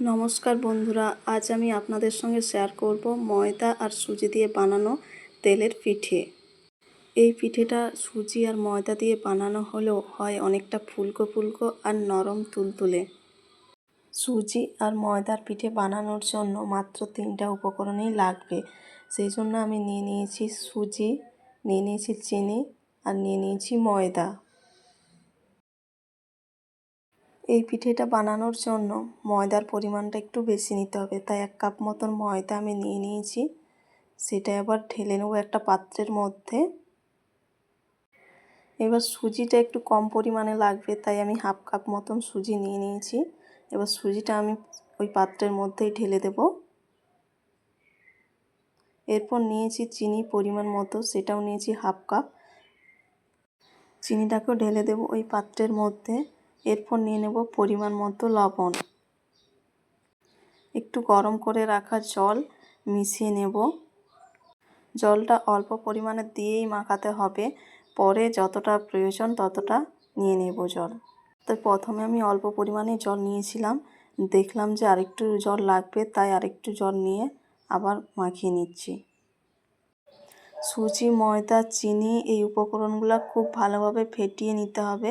নমস্কার বন্ধুরা, আজ আমি আপনাদের সঙ্গে শেয়ার করব ময়দা আর সুজি দিয়ে বানানো তেলের পিঠে। এই পিঠেটা সুজি আর ময়দা দিয়ে বানানো হলেও হয় অনেকটা ফুলকো ফুলকো আর নরম তুলতুলে। সুজি আর ময়দার পিঠে বানানোর জন্য মাত্র তিনটা উপকরণই লাগবে। সেই জন্য আমি নিয়ে নিয়েছি সুজি, নিয়ে নিয়েছি চিনি আর নিয়ে নিয়েছি ময়দা। এই পিঠেটা বানানোর জন্য ময়দার পরিমাণটা একটু বেশি নিতে হবে। তাই এক কাপ মতন ময়দা আমি নিয়ে নিয়েছি। সেটা এবার ঢেলে নেব একটা পাত্রের মধ্যে। এবার সুজিটা একটু কম পরিমাণে লাগবে, তাই আমি হাফ কাপ মতন সুজি নিয়ে নিয়েছি। এবার সুজিটা আমি ওই পাত্রের মধ্যেই ঢেলে দেব। এরপর নিয়েছি চিনি পরিমাণ মতো, সেটাও নিয়েছি হাফ কাপ। চিনিটাকেও ঢেলে দেব ওই পাত্রের মধ্যে। এরপর নিয়ে নেব পরিমাণ মতো লবণ। একটু গরম করে রাখা জল মিশিয়ে নেব। জলটা অল্প পরিমাণে দিয়েই মাখাতে হবে। পরে যতটা প্রয়োজন ততটা নিয়ে নেব জল। তো প্রথমে আমি অল্প পরিমাণে জল নিয়েছিলাম। দেখলাম যে আরেকটু জল লাগবে, তাই আরেকটু জল নিয়ে আবার মাখিয়ে নিচ্ছি। সুজি, ময়দা, চিনি এই উপকরণগুলো খুব ভালোভাবে ফেটিয়ে নিতে হবে।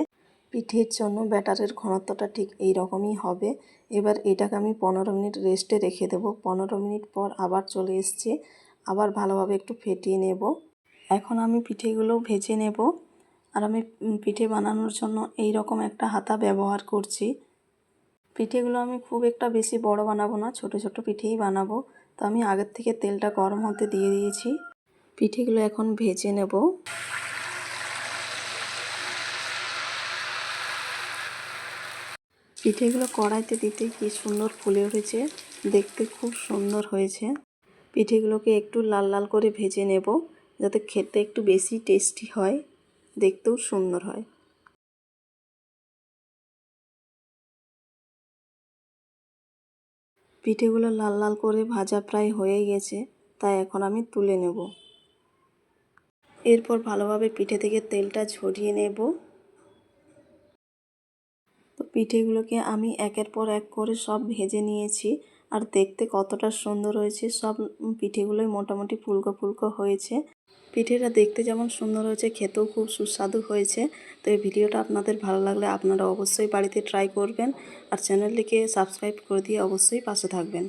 পিঠের জন্য ব্যাটারের ঘনত্বটা ঠিক এই রকমই হবে। এবার এটাকে আমি পনেরো মিনিট রেস্টে রেখে দেব। পনেরো মিনিট পর আবার চলে এসছি। আবার ভালোভাবে একটু ফেটিয়ে নেব। এখন আমি পিঠেগুলো ভেজে নেব। আর আমি পিঠে বানানোর জন্য এই রকম একটা হাতা ব্যবহার করছি। পিঠেগুলো আমি খুব একটা বেশি বড় বানাবো না, ছোট ছোট পিঠেই বানাবো। তো আমি আগের থেকে তেলটা গরম হতে দিয়ে দিয়েছি। পিঠেগুলো এখন ভেজে নেব। পিঠেগুলো কড়াইতে দিতে কি সুন্দর ফুলে উঠেছে। দেখতে খুব সুন্দর হয়েছে। পিঠেগুলোকে একটু লাল লাল করে ভেজে নেব, যাতে খেতে একটু বেশি টেস্টি হয়, দেখতেও সুন্দর হয়। পিঠেগুলো লাল লাল করে ভাজা প্রায় হয়ে গেছে, তাই এখন আমি তুলে নেব। এরপর ভালোভাবে পিঠে থেকে তেলটা ঝরিয়ে নেব। পিঠেগুলোকে আমি একের পর এক করে সব ভেজে নিয়েছি। আর দেখতে কতটা সুন্দর হয়েছে, সব পিঠেগুলোই মোটামুটি ফুলকো ফুলকো হয়েছে। পিঠেটা দেখতে যেমন সুন্দর হয়েছে, খেতেও খুব সুস্বাদু হয়েছে। তো এই ভিডিওটা আপনাদের ভালো লাগলে আপনারা অবশ্যই বাড়িতে ট্রাই করবেন। আর চ্যানেলটিকে সাবস্ক্রাইব করে দিয়ে অবশ্যই পাশে থাকবেন।